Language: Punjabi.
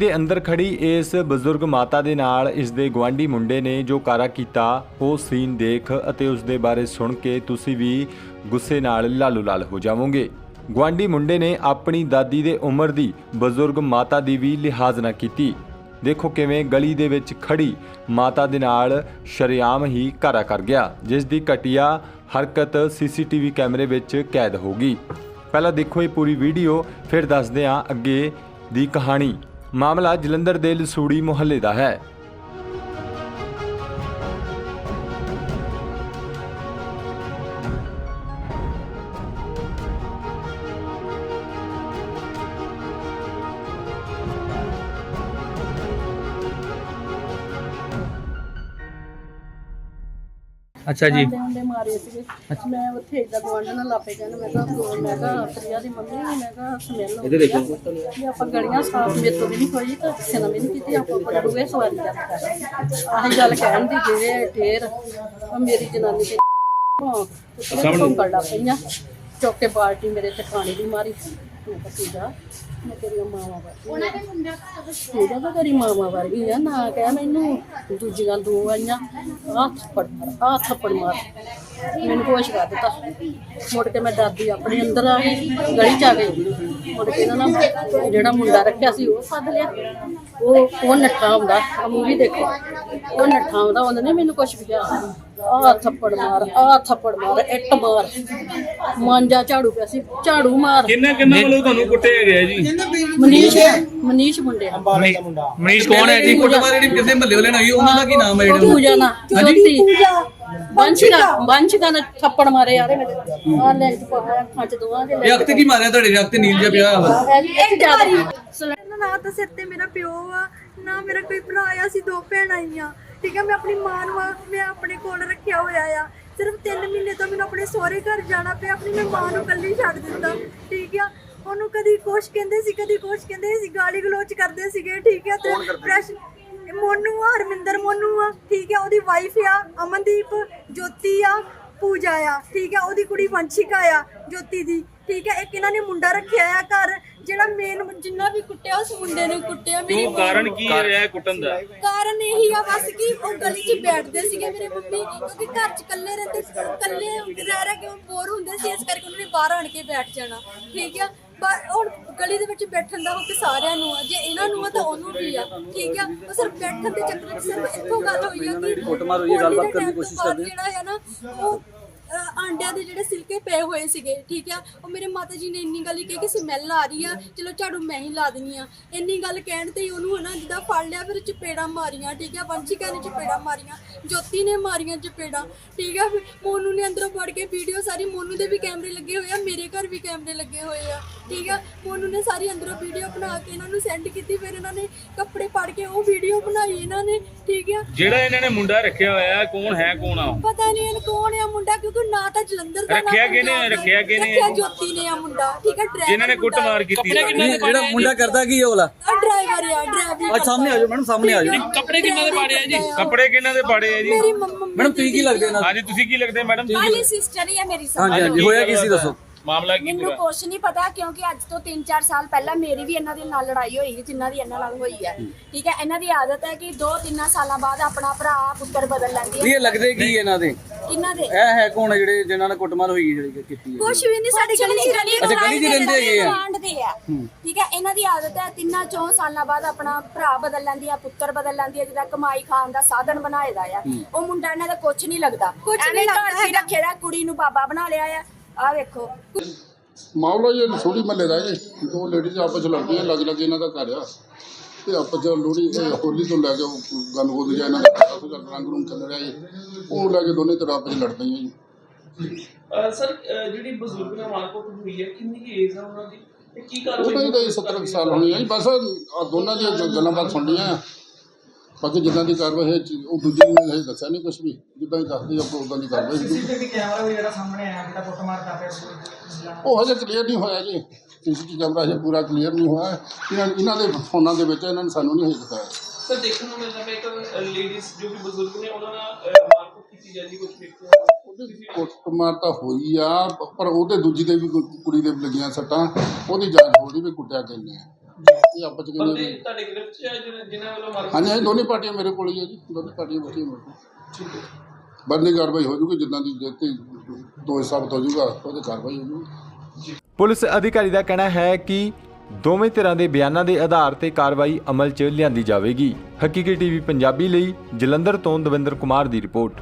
ਦੇ ਅੰਦਰ ਖੜੀ ਇਸ ਬਜ਼ੁਰਗ ਮਾਤਾ ਦੇ ਨਾਲ ਇਸ ਦੇ ਗਵਾਂਢੀ ਮੁੰਡੇ ਨੇ ਜੋ ਕਾਰਾ ਕੀਤਾ, ਉਹ ਸੀਨ ਦੇਖ ਅਤੇ ਉਸ ਦੇ ਬਾਰੇ ਸੁਣ ਕੇ ਤੁਸੀਂ ਵੀ ਗੁੱਸੇ ਨਾਲ ਲਾਲੂ ਲਾਲ ਹੋ ਜਾਵੋਗੇ। ਗਵਾਂਢੀ ਮੁੰਡੇ ਨੇ ਆਪਣੀ ਦਾਦੀ ਦੇ ਉਮਰ ਦੀ ਬਜ਼ੁਰਗ ਮਾਤਾ ਦੀ ਵੀ ਲਿਹਾਜ਼ ਨਾ ਕੀਤੀ। ਦੇਖੋ ਕਿਵੇਂ ਗਲੀ ਦੇ ਵਿੱਚ ਖੜੀ ਮਾਤਾ ਦੇ ਨਾਲ ਸ਼ਰੇਆਮ ਹੀ ਘਾਰਾ ਕਰ ਗਿਆ ਜਿਸ ਦੀ ਘਟੀਆ ਹਰਕਤ ਸੀਸੀਟੀਵੀ ਕੈਮਰੇ ਵਿੱਚ ਕੈਦ ਹੋ ਗਈ। ਪਹਿਲਾਂ ਦੇਖੋ ਇਹ ਪੂਰੀ ਵੀਡੀਓ, ਫਿਰ ਦੱਸਦੇ ਹਾਂ ਅੱਗੇ ਦੀ ਕਹਾਣੀ। ਮਾਮਲਾ ਜਲੰਧਰ ਦੇ ਲਸੂੜੀ ਮੁਹੱਲੇ ਦਾ ਹੈ। ਅੱਛਾ ਜੀ। ਆਂਡੇ ਆਂਡੇ ਮਾਰੇ ਸੀਗੇ। ਮੈਂ ਉੱਥੇ ਇਦਾਂ ਗਵਾਂਢਣ ਨਾਲ ਲਾਪੇ ਕਹਿਣ ਮੈਂ ਕਿਹਾ ਮੈਂ ਕਿਹਾ ਪ੍ਰਿਆ ਦੀ ਮੰਮੀ ਮੈਂ ਕਿਹਾ ਸਮੈਲ ਇਹਦੇ ਦੇਖੋ। ਕਿ ਆਪਾਂ ਗਲੀਆਂ ਸਾਫ਼ ਮੇਰੇ ਤੋਂ ਵੀ ਨਹੀਂ ਹੋਈ ਤਾਂ ਕਿਸੇ ਨਾਲ ਵੀ ਨਹੀਂ ਕੀਤੀ ਆਪਾਂ ਪੜੂਗੇ ਸਵਾਰੀ ਦਾ ਆਹੀ ਗੱਲ ਕਹਿਣ ਦੀ ਜਿਹੜੇ ਢੇਰ ਉਹ ਮੇਰੀ ਜਨਾਨੀ ਤੇ ਸਾਹਮਣੇ। ਕੱਢਾ ਪਈਆਂ। ਚੁੱਕ ਕੇ ਬਾਲਟੀ ਮੇਰੇ ਤੇ ਪਾਣੀ ਦੀ ਮਾਰੀ। ਪੂਜਾ ਮੈਂ ਤੇਰੀਆਂ ਮਾਵਾਂ ਵਰਗੀ ਉਹਨਾਂ ਦੇ ਮੁੰਡਾ ਪੂਜਾ ਤਾਂ ਤੇਰੀ ਮਾਵਾਂ ਵਰਗੀ ਆ। ਨਾ ਕਹਿ ਮੈਨੂੰ ਦੂਜੀ ਗੱਲ ਦੋ ਆਈਆਂ। ਹੱਥ ਥੱਪੜ ਹੱਥ ਥੱਪੜ ਮਾਰ। ਮੈਨੂੰ ਕੁਛ ਕਰ ਦਿੱਤਾ। ਮੁੜ ਕੇ ਮੈਂ ਡਰਦੀ ਆਪਣੇ ਅੰਦਰ ਆ ਗਈ ਗਲੀ ਚ ਆ ਗਈ। ਮੁੜ ਕੇ ਇਹਨਾਂ ਨੇ ਜਿਹੜਾ ਮੁੰਡਾ ਰੱਖਿਆ ਸੀ ਉਹ ਸੱਦ ਲਿਆ। ਉਹ ਉਹ ਨੱਠਾ ਹੁੰਦਾ ਆ ਮੂਵੀ ਦੇਖੋ। ਉਹ ਨੱਠਾ ਹੁੰਦਾ ਉਹਨੇ ਨੀ ਮੈਨੂੰ ਕੁਛ ਵੀ ਕਿਹਾ। ਆ ਥੱਪੜ ਮਾਰ ਆ ਥੱਪੜ ਮਾਰ ਇੱਟ ਮਾਰ। ਮਾਂਜਾ ਝਾੜੂ ਪਿਆ ਸੀ। ਝਾੜੂ ਮਾਰ। ਕਿੰਨਾ ਕਿੰਨਾ ਵੱਲੋਂ ਤੁਹਾਨੂੰ ਕੁੱਟਿਆ ਗਿਆ ਜੀ? ਮਨੀਸ਼ ਮਨੀਸ਼ ਮੁੰਡੇ ਮਨੀਸ਼ ਕੌਣ ਹੈ? ਜੀ ਕੁੱਟਮਾਰ ਜਿਹੜੀ ਕਿੰਨੇ ਮਹੱਲੇ ਵਾਲੇ ਨਾਲ ਹੋਈ ਉਹਨਾਂ ਦਾ ਕੀ ਨਾਮ ਹੈ ਜਿਹੜੇ ਪੂਜਾ ਨਾ। ਜੋਤੀ ਬੰਸ਼ਿਕਾ ਬੰਸ਼ਿਕਾ ਨੇ ਥੱਪੜ ਮਾਰੇ ਯਾਰੇ। ਮੇਰੇ ਆ ਲੈ ਚ ਪਾਇਆ ਅੱਖਾਂ ਚ ਦੋਵਾਂ ਦੇ ਇਹ ਅਖਤ ਕੀ। ਮਾਰਿਆ ਤੁਹਾਡੇ ਦੇ ਅਖਤ ਨੀਲ ਜਿਹਾ ਪਿਆ ਹੋਇਆ। ਇੱਕ ਜ਼ਿਆਦਾ ਨਾ ਨਾ ਤਾਂ ਸਿਰ ਤੇ ਮੇਰਾ ਪਿਓ ਆ ਨਾ ਮੇਰਾ ਕੋਈ ਭਰਾ ਆ ਅਸੀਂ ਦੋ ਭੈਣਾਂ ਆਈਆਂ ਠੀਕ ਹੈ ਮੈਂ ਆਪਣੀ ਮਾਂ ਨੂੰ ਆ- ਮੈਂ ਆਪਣੇ ਕੋਲ ਰੱਖਿਆ ਹੋਇਆ ਆ। ਸਿਰਫ 3 ਮਹੀਨੇ ਤੋਂ ਮੈਨੂੰ ਆਪਣੇ ਸਹੁਰੇ ਘਰ ਜਾਣਾ ਪਿਆ ਆਪਣੀ ਮੈਂ ਮਾਂ ਨੂੰ ਇਕੱਲੀ ਛੱਡ ਦਿੱਤਾ। ਠੀਕ ਆ ਉਹਨੂੰ ਕਦੀ ਕੁਛ ਕਹਿੰਦੇ ਸੀ ਕਦੀ ਕੁਛ ਕਹਿੰਦੇ ਸੀ ਗਾਲੀ ਗਲੋਚ ਕਰਦੇ ਸੀਗੇ ਠੀਕ ਆ ਤੇ ਪ੍ਰੈਸ਼ ਮੋਨੂ ਆ ਹਰਮਿੰਦਰ ਮੋਨੂ ਆ ਠੀਕ ਆ ਉਹਦੀ ਵਾਈਫ ਆ ਅਮਨਦੀਪ ਜੋਤੀ ਆ ਪੂਜਾ ਆ ਠੀਕ ਆ ਉਹਦੀ ਕੁੜੀ ਵੰਸ਼ਿਕਾ ਆ ਜੋਤੀ ਦੀ ਠੀਕ ਹੈ ਇੱਕ ਇਹਨਾਂ ਨੇ ਮੁੰਡਾ ਰੱਖਿਆ ਆ ਘਰ ਜਿਹੜਾ ਮੇਨ ਜਿੰਨਾ ਵੀ ਕੁੱਟਿਆ ਉਸ ਮੁੰਡੇ ਨੇ ਕੁੱਟਿਆ ਮੇਰੀ ਉਹ ਕਾਰਨ ਕੀ ਰਿਹਾ ਕੁੱਟਣ ਦਾ? ਕਾਰਨ ਇਹੀ ਆ ਬਸ ਕਿ ਉਹ ਗਲੀ 'ਚ ਬੈਠਦੇ ਸੀਗੇ ਮੇਰੇ ਮੰਮੀ ਕਿਉਂਕਿ ਘਰ 'ਚ ਇਕੱਲੇ ਰਹਿੰਦੇ ਇਕੱਲੇ ਰਹਿ ਰਹਿ ਕੇ ਉਹ ਬੋਰ ਹੁੰਦੇ ਸੀ ਇਸ ਕਰਕੇ ਉਹਨਾਂ ਨੇ ਬਾਹਰ ਆਣ ਕੇ ਬੈਠ ਜਾਣਾ ਠੀਕ ਆ ਪਰ ਹੁਣ ਗਲੀ ਦੇ ਵਿੱਚ ਬੈਠਣ ਦਾ ਹੁੱਕ ਸਾਰਿਆਂ ਨੂੰ ਆ ਜੇ ਇਹਨਾਂ ਨੂੰ ਆ ਤਾਂ ਉਹਨੂੰ ਵੀ ਆ ਠੀਕ ਆ ਉਹ ਸਿਰਫ ਬੈਠਣ ਦੇ ਚੱਕਰ ਵਿੱਚ ਸਿਰਫ ਇੱਥੋਂ ਗੱਲ ਹੋਈ ਆ ਕਿ ਕੁੱਟਮਾਰ ਹੋਈ ਆ, ਗੱਲਬਾਤ ਕਰਨ ਦੀ ਕੋਸ਼ਿਸ਼ ਕਰਦੇ। ਜਿਹੜਾ ਹੈ ਨਾ ਉਹ ਆਂਡਿਆਂ ਦੇ ਜਿਹੜੇ ਸਿਲਕੇ ਪਏ ਹੋਏ ਸੀਗੇ ਠੀਕ ਆ? ਉਹ ਮੇਰੇ ਮਾਤਾ ਜੀ ਨੇ ਇੰਨੀ ਗੱਲ ਹੀ ਕਹੀ ਕਿ ਸਮੈਲ ਆ ਰਹੀ ਆ। ਚਲੋ ਝਾੜੂ ਮੈਂ ਹੀ ਲਾ ਦਿੰਨੀ ਆ। ਇੰਨੀ ਗੱਲ ਕਹਿਣ ਤੇ ਹੀ ਉਹਨੂੰ ਹਨਾ ਜਿੱਦਾਂ ਫੜ ਲਿਆ ਫਿਰ ਚਪੇੜਾਂ ਮਾਰੀਆਂ ਠੀਕ ਆ? ਵੰਸ਼ਿਕਾ ਨੇ ਚਪੇੜਾਂ ਮਾਰੀਆਂ ਜੋਤੀ ਨੇ ਮਾਰੀਆਂ ਚਪੇੜਾਂ ਠੀਕ ਆ? ਫਿਰ ਮੋਨੂ ਨੇ ਅੰਦਰੋਂ ਫੜ ਕੇ ਵੀਡੀਓ ਸਾਰੀ ਮੋਨੂ ਦੇ ਵੀ ਕੈਮਰੇ ਲੱਗੇ ਹੋਏ ਆ ਮੇਰੇ ਘਰ ਵੀ ਕੈਮਰੇ ਲੱਗੇ ਹੋਏ ਆ ਠੀਕ ਆ? ਮੋਨੂ ਨੇ ਸਾਰੀ ਅੰਦਰੋਂ ਵੀਡੀਓ ਬਣਾ ਕੇ ਇਹਨਾਂ ਨੂੰ ਸੈਂਡ ਕੀਤੀ ਫਿਰ ਇਹਨਾਂ ਨੇ ਕੱਪੜੇ ਫੜ ਕੇ ਉਹ ਵੀਡੀਓ ਬਣਾਈ ਇਹਨਾਂ ਨੇ ਠੀਕ ਆ? ਜਿਹੜਾ ਇਹਨਾਂ ਨੇ ਮੁੰਡਾ ਰੱਖਿਆ ਹੋਇਆ ਹੈ, ਕੌਣ ਹੈ ਕੌਣ ਆ ਉਹ? ਪਤਾ ਨਹੀਂ ਇਹ ਕੌਣ ਆ ਮੁੰਡਾ ਕਿਉਂਕਿ ਨਾ ਤਾਂ ਜਲੰਧਰ ਦਾ ਨਾ ਰੱਖਿਆ ਕਿਹਨੇ? ਪੰਜਾਬ ਦਾ। ਰੱਖਿਆ ਕਿਹਨੇ? ਰੱਖਿਆ ਜੋਤੀ ਨੇ ਆ ਮੁੰਡਾ ਠੀਕ ਹੈ? ਡਰਾਈਵਰ ਜਿਨ੍ਹਾਂ ਨੇ ਕੁੱਟਮਾਰ ਕੀਤੀ। ਜਿਹੜਾ ਮੁੰਡਾ ਕਰਦਾ ਕੀ ਹੈ ਉਹਲਾ ਡਰਾਈਵਰ ਆ ਡਰਾਈਵਰ ਅੱਜ ਸਾਹਮਣੇ ਆ ਜਾਓ ਮੈਡਮ ਸਾਹਮਣੇ ਆ ਜਾਓ। ਕੱਪੜੇ ਕਿੰਨਾਂ ਦੇ ਪਾੜੇ ਆ ਜੀ? ਕੱਪੜੇ ਕਿਹਨਾਂ ਦੇ ਪਾੜੇ ਆ ਜੀ? ਮੇਰੀ ਮੰਮਾ ਮੈਡਮ ਤੁਸੀਂ ਕੀ ਲੱਗਦੇ ਨਾਲ? ਹਾਂਜੀ ਤੁਸੀਂ ਕੀ ਲੱਗਦੇ ਮੈਡਮ? ਸਿਸਟਰ ਹੀ ਮੇਰੀ ਹਾਂਜੀ ਹਾਂਜੀ ਹੋਇਆ ਕੀ ਸੀ ਦੱਸੋ? ਮਾਮਲਾ ਕੀ ਮੈਨੂੰ ਪੂਰਾ ਕੁਛ ਨਹੀਂ ਪਤਾ ਕਿਉਂਕਿ ਅੱਜ ਤੋਂ 3-4 ਸਾਲ ਪਹਿਲਾਂ ਮੇਰੀ ਵੀ ਇਹਨਾਂ ਦੇ ਨਾਲ ਲੜਾਈ ਹੋਈ ਸੀ ਜਿਨ੍ਹਾਂ ਦੀ ਇਹਨਾਂ ਨਾਲ ਹੋਈ ਹੈ। ਠੀਕ ਹੈ ਇਹਨਾਂ ਦੀ ਆਦਤ ਹੈ ਕਿ 2-3 ਸਾਲਾਂ ਬਾਅਦ ਆਪਣਾ ਭਰਾ ਪੁੱਤਰ ਬਦਲ ਲੈਂਦੀ ਨਹੀਂ ਹੈ ਇਹ ਲੱਗਦੇ ਕੀ ਇਹਨਾਂ ਦੇ? ਇਹਨਾਂ ਦੇ। ਇਹ ਹੈ ਕੌਣ ਹੈ ਜਿਹੜੇ ਜਿਨ੍ਹਾਂ ਨਾਲ ਕੁੱਟਮਾਰ ਹੋਈ ਜਿਹੜੀ ਕੀਤੀ ਹੈ? ਕੁਛ ਵੀ ਨਹੀਂ ਸਾਡੀ ਗਲੀ ਚ ਰਹਿੰਦੇ ਅੱਛਾ, ਗਲੀ 'ਚ ਰਹਿੰਦੇ ਹੈਗੇ ਆ। ਗੁਆਂਢ ਦੇ ਆ। ਠੀਕ ਹੈ ਇਹਨਾਂ ਦੀ ਆਦਤ ਹੈ ਤਿੰਨਾਂ ਚੌਂ ਸਾਲਾਂ ਬਾਅਦ ਆਪਣਾ ਭਰਾ ਬਦਲ ਲੈਂਦੀ ਆ ਪੁੱਤਰ ਬਦਲ ਲੈਂਦੀ ਆ ਜਿਹਦਾ ਕਮਾਈ ਖਾਣ ਦਾ ਸਾਧਨ ਬਣਾਏਦਾ ਆ। ਉਹ ਮੁੰਡਾ ਇਹਨਾਂ ਦਾ ਕੁਛ ਨਹੀਂ ਲੱਗਦਾ। ਕੁਛ ਨਹੀਂ ਲੱਗਦਾ ਕੁੜੀ ਨੂੰ ਬਾਬਾ ਬਣਾ ਲਿਆ ਆ। ਆ ਵੇਖੋ। ਮਾਮਲਾ ਇਹ ਲਸੋੜੀ ਮਹੱਲੇ ਦਾ ਹੈ ਦੋ ਲੇਡੀਜ਼ ਆਪਸ 'ਚ ਲੜਦੀਆਂ ਲੱਗ ਲੱਗ ਇਹਨਾਂ ਦਾ ਘਰ ਆ। ਤੇ ਆਪਸ ਇਹ ਹੋਲੀ ਤੋਂ ਲੈ ਕੇ ਗੱਲ ਗੋਦ ਜਾ ਇਹਨਾਂ ਦਾ ਆਪਸ 'ਚ ਰੰਗ ਰੂੰਗ ਚੱਲ ਰਿਹਾ ਜੀ। ਉਹ ਲੈ ਕੇ ਦੋਨੇ ਤਰ੍ਹਾਂ ਆਪਸ ਲੜ ਪਈਆਂ ਜੀ। ਸਰ ਜਿਹੜੀ ਬਜ਼ੁਰਗ ਨਾਲ ਮਾਰਕੁੱਟ ਹੋਈ ਹੈ ਕਿੰਨੀ ਕੀ ਏਜ ਹੈ ਉਹਨਾਂ ਦੀ? ਤੇ ਕੀ ਉਹ ਕਾਰਵਾਈ ਤਾਂ ਹੀ ਤਾਂ ਜੀ 70 ਕੁ ਸਾਲ ਹੋਣੀ ਹੈ ਜੀ। ਬਸ ਦੋਨਾਂ ਦੀਆਂ ਜੋ ਗੱਲਾਂ ਬਾਤ ਸੁਣ ਲਈਆਂ ਆ। ਬਾਕੀ ਜਿੱਦਾਂ ਦੀ ਕਾਰਵਾਈ ਹੈ ਉਹ ਦੂਜੀ ਨੇ ਹਜੇ ਦੱਸਿਆ ਨਹੀਂ ਕੁਝ ਵੀ। ਜਿੱਦਾਂ ਹੀ ਦੱਸਦੀ ਆਪਾਂ ਉਦਾਂ ਦੀ ਕਾਰਵਾਈ ਹੋਊਗੀ। ਸੀਸੀਟੀਵੀ ਕੈਮਰਾ ਵੀ ਜਿਹੜਾ ਸਾਹਮਣੇ ਆਇਆ ਜਿਹੜਾ ਕੁੱਟਮਾਰ ਕਰ ਰਿਹਾ ਸੀ। ਉਹ ਹਜੇ ਕਲੀਅਰ ਨਹੀਂ ਹੋਇਆ ਜੀ। ਸੀਸੀਟੀਵੀ ਕੈਮਰਾ ਹਜੇ ਪੂਰਾ ਕਲੀਅਰ ਨਹੀਂ ਹੋਇਆ। ਇਹਨਾਂ ਇਹਨਾਂ ਦੇ ਫੋਨਾਂ ਦੇ ਵਿੱਚ ਇਹਨਾਂ ਨੇ ਸਾਨੂੰ ਨਹੀਂ ਹਜੇ ਦਿਖਾਇਆ। ਸਰ ਦੇਖਣ ਨੂੰ ਮਿਲਦਾ ਪਿਆ ਇੱਕ ਲੇਡੀਜ਼ ਜੋ ਕਿ ਬਜ਼ੁਰਗ ਨੇ ਉਹਨਾਂ ਨਾਲ ਮਾਰਕੁੱਟ ਕੀਤੀ ਜਾਂਦੀ ਕੁਝ ਕੁੱਟਮਾਰ ਤਾਂ ਹੋਈ ਆ ਪਰ ਉਹਦੇ ਦੂਜੀ ਦੇ ਵੀ ਕੁ- ਕੁੜੀ ਦੇ ਵੀ ਲੱਗੀਆਂ ਸੱਟਾਂ ਉਹਦੀ ਜਾਂਚ ਹੋ ਰਹੀ ਵੀ ਕੁੱਟਿਆ ਕਿੰਨੇ ਆ। ਇਹ ਆਪਸ ਚ ਬੰਦੇ ਤੁਹਾਡੇ ਗ੍ਰਿਫਤ ਚ ਆ ਜਿਹਨਾਂ ਵੱਲੋਂ ਮਾਰ ਹਾਂਜੀ ਹਾਂਜੀ ਦੋਨੇ ਪਾਰਟੀਆਂ ਮੇਰੇ ਕੋਲ ਹੀ ਹੈ ਜੀ ਦੋਨੇ ਪਾਰਟੀਆਂ ਬੈਠੀਆਂ ਮੇਰੇ ਕੋਲ ਬੰਦੀ ਕਾਰਵਾਈ ਹੋ ਜੂਗੀ ਜਿੱਦਾਂ ਦੀ ਜਿੱਤੇ ਦੋ ਸਾਬਤ ਹੋ ਜੂਗਾ ਉਹਦੇ ਕਾਰਵਾਈ ਹੋ ਜੂਗੀ। ਪੁਲਿਸ ਅਧਿਕਾਰੀ ਦਾ ਕਹਿਣਾ ਹੈ ਕਿ ਦੋਵੇਂ ਧਿਰਾਂ ਦੇ ਬਿਆਨਾਂ ਦੇ ਆਧਾਰ ਤੇ ਕਾਰਵਾਈ ਅਮਲ 'ਚ ਲਿਆਂਦੀ ਜਾਵੇਗੀ। ਹਕੀਕੀ ਟੀਵੀ ਪੰਜਾਬੀ ਲਈ ਜਲੰਧਰ ਤੋਂ ਦਵਿੰਦਰ ਕੁਮਾਰ ਦੀ ਰਿਪੋਰਟ।